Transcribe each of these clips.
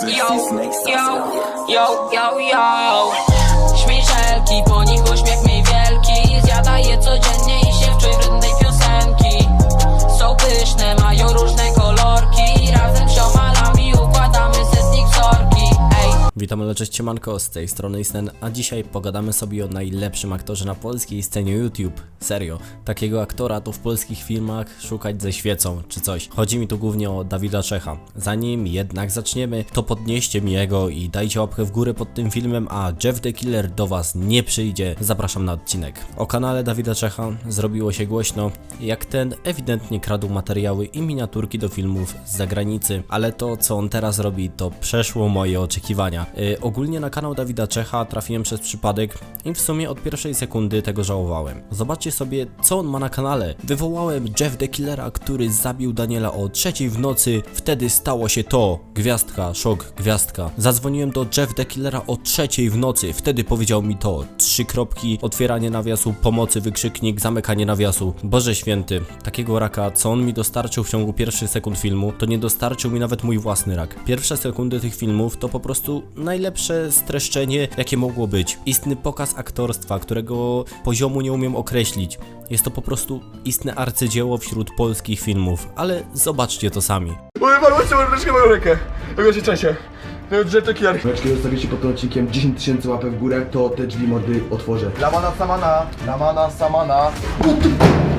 Yo, yo, yo, yo, yo. Śmieszelki, po nich uśmiech mi wielki. Zjada je codziennie Witamy ale cześć Siemanko, z tej strony Isten, a dzisiaj pogadamy sobie o najlepszym aktorze na polskiej scenie YouTube. Serio, takiego aktora to w polskich filmach szukać ze świecą czy coś. Chodzi mi tu głównie o Dawida Czecha. Zanim jednak zaczniemy, to podnieście mi jego i dajcie łapkę w górę pod tym filmem, a Jeff the Killer do was nie przyjdzie. Zapraszam na odcinek. O kanale Dawida Czecha zrobiło się głośno, jak ten ewidentnie kradł materiały i miniaturki do filmów z zagranicy, ale to co on teraz robi to przeszło moje oczekiwania. Yy, ogólnie na kanał Dawida Czecha trafiłem przez przypadek i w sumie od pierwszej sekundy tego żałowałem. Zobaczcie sobie co on ma na kanale. Wywołałem Jeff the Killera, który zabił Daniela o trzeciej w nocy, wtedy stało się to. Gwiazdka, szok, gwiazdka. Zadzwoniłem do Jeff the Killera o trzeciej w nocy, wtedy powiedział mi to. Trzy kropki, otwieranie nawiasu, pomocy, wykrzyknik, zamykanie nawiasu. Boże święty, takiego raka, co on mi dostarczył w ciągu pierwszych sekund filmu, to nie dostarczył mi nawet mój własny rak. Pierwsze sekundy tych filmów to po prostu najlepsze streszczenie, jakie mogło być. Istny pokaz aktorstwa, którego poziomu nie umiem określić. Jest to po prostu istne arcydzieło wśród polskich filmów, ale zobaczcie to sami. Oj, pan, łączcie troszkę moją rękę. Jak ja się czesie. No, że to kier. Leczki zostawicie pod tym odcinkiem 10 tysięcy łapek w górę, to te drzwi mordy otworzę. Lamana samana, lamana samana. Tu.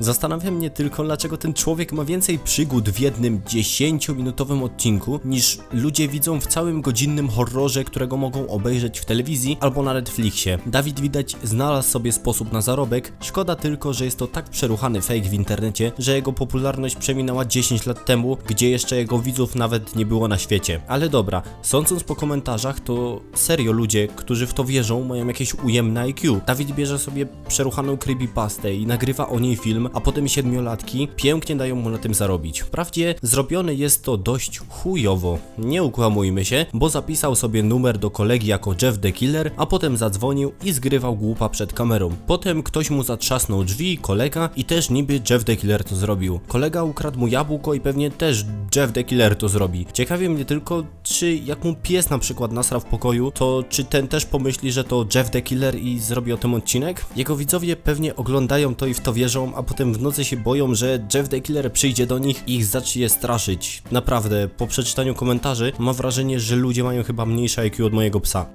Zastanawia mnie tylko, dlaczego ten człowiek ma więcej przygód w jednym 10-minutowym odcinku, niż ludzie widzą w całym godzinnym horrorze, którego mogą obejrzeć w telewizji albo na Netflixie. Dawid widać znalazł sobie sposób na zarobek, szkoda tylko, że jest to tak przeruchany fake w internecie, że jego popularność przeminęła 10 lat temu, gdzie jeszcze jego widzów nawet nie było na świecie. Ale dobra, sądząc po komentarzach, to serio ludzie, którzy w to wierzą, mają jakieś ujemne IQ. Dawid bierze sobie przeruchaną creepypastę i nagrywa o niej film, a potem siedmiolatki pięknie dają mu na tym zarobić. Wprawdzie zrobione jest to dość chujowo, nie ukłamujmy się, bo zapisał sobie numer do kolegi jako Jeff the Killer, a potem zadzwonił i zgrywał głupa przed kamerą. Potem ktoś mu zatrzasnął drzwi, kolega i też niby Jeff the Killer to zrobił. Kolega ukradł mu jabłko i pewnie też Jeff the Killer to zrobi. Ciekawi mnie tylko, czy jak mu pies na przykład nasra w pokoju, to czy ten też pomyśli, że to Jeff the Killer i zrobi o tym odcinek? Jego widzowie pewnie oglądają to i w to wierzą, a potem w nocy się boją, że Jeff the Killer przyjdzie do nich i ich zacznie straszyć. Naprawdę, po przeczytaniu komentarzy mam wrażenie, że ludzie mają chyba mniejsze IQ od mojego psa.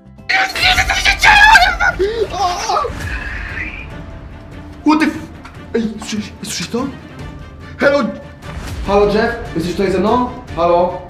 What the f... Ej, słyszysz, słyszysz to? Hello! Halo Jeff? Jesteś tutaj ze mną? Halo?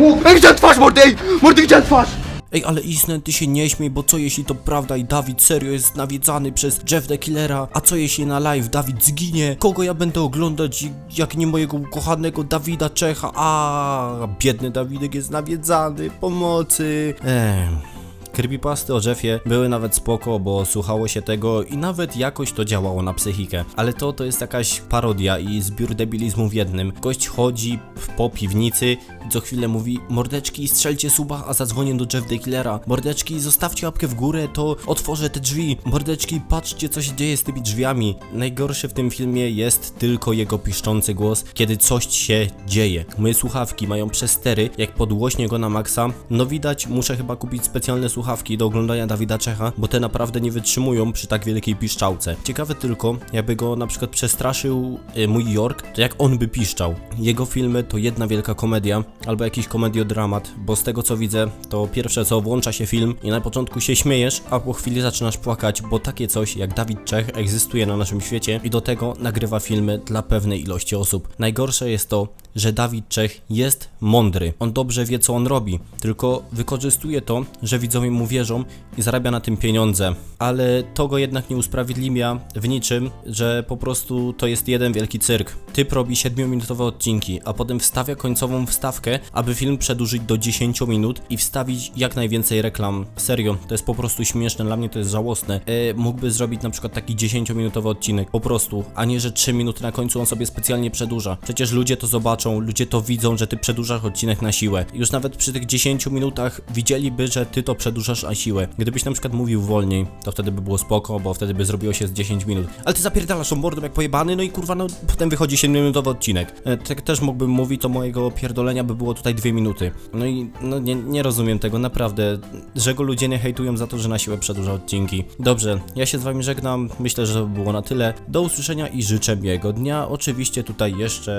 U, ej, gdzie twarz, mordy, ej! Mordy, gdzie twarz? Ej, ale Isnen, ty się nie śmiej, bo co jeśli to prawda i Dawid serio jest nawiedzany przez Jeff the Killera? A co jeśli na live Dawid zginie? Kogo ja będę oglądać, jak nie mojego ukochanego Dawida Czecha? A, biedny Dawidek jest nawiedzany, pomocy. Eee. Creepypasty o Jeffie były nawet spoko, bo słuchało się tego i nawet jakoś to działało na psychikę. Ale to to jest jakaś parodia i zbiór debilizmu w jednym. Gość chodzi po piwnicy i co chwilę mówi Mordeczki strzelcie suba, a zadzwonię do Jeff the Killera. Mordeczki zostawcie łapkę w górę, to otworzę te drzwi. Mordeczki patrzcie co się dzieje z tymi drzwiami. Najgorsze w tym filmie jest tylko jego piszczący głos, kiedy coś się dzieje. Moje słuchawki mają przestery, jak podgłośnie go na maksa. No widać, muszę chyba kupić specjalne słuchawki do oglądania Dawida Czecha, bo te naprawdę nie wytrzymują przy tak wielkiej piszczałce. Ciekawe tylko, jakby go na przykład przestraszył y, mój York, to jak on by piszczał. Jego filmy to jedna wielka komedia, albo jakiś komediodramat, bo z tego co widzę, to pierwsze co włącza się film i na początku się śmiejesz, a po chwili zaczynasz płakać, bo takie coś jak Dawid Czech egzystuje na naszym świecie i do tego nagrywa filmy dla pewnej ilości osób. Najgorsze jest to, że Dawid Czech jest mądry. On dobrze wie, co on robi, tylko wykorzystuje to, że widzowie mu wierzą i zarabia na tym pieniądze. Ale to go jednak nie usprawiedliwia w niczym, że po prostu to jest jeden wielki cyrk. Typ robi 7-minutowe odcinki, a potem wstawia końcową wstawkę, aby film przedłużyć do 10 minut i wstawić jak najwięcej reklam. Serio, to jest po prostu śmieszne, dla mnie to jest żałosne. E, mógłby zrobić na przykład taki 10-minutowy odcinek, po prostu, a nie, że 3 minuty na końcu on sobie specjalnie przedłuża. Przecież ludzie to zobaczą ludzie to widzą, że ty przedłużasz odcinek na siłę. Już nawet przy tych 10 minutach widzieliby, że ty to przedłużasz na siłę. Gdybyś na przykład mówił wolniej, to wtedy by było spoko, bo wtedy by zrobiło się z 10 minut. Ale ty zapierdalasz tą mordą jak pojebany, no i kurwa, no potem wychodzi 7-minutowy odcinek. E, Tak też mógłbym mówić, to mojego pierdolenia by było tutaj 2 minuty. No i no nie, nie rozumiem tego, naprawdę, że go ludzie nie hejtują za to, że na siłę przedłuża odcinki. Dobrze, ja się z wami żegnam, myślę, że to było na tyle. Do usłyszenia i życzę miłego dnia. Oczywiście tutaj jeszcze,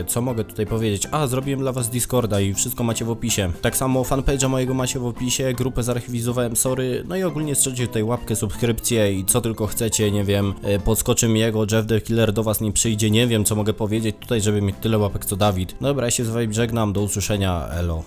e, co mogę tutaj powiedzieć? A, zrobiłem dla was Discorda i wszystko macie w opisie. Tak samo fanpage'a mojego macie w opisie, grupę zarchiwizowałem, sorry. No i ogólnie strzelcie tutaj łapkę, subskrypcję i co tylko chcecie, nie wiem, e, podskoczy mi jego, Jeff the Killer do was nie przyjdzie, nie wiem co mogę powiedzieć tutaj, żeby mieć tyle łapek co Dawid. Dobra, ja się z wami żegnam, do usłyszenia, elo.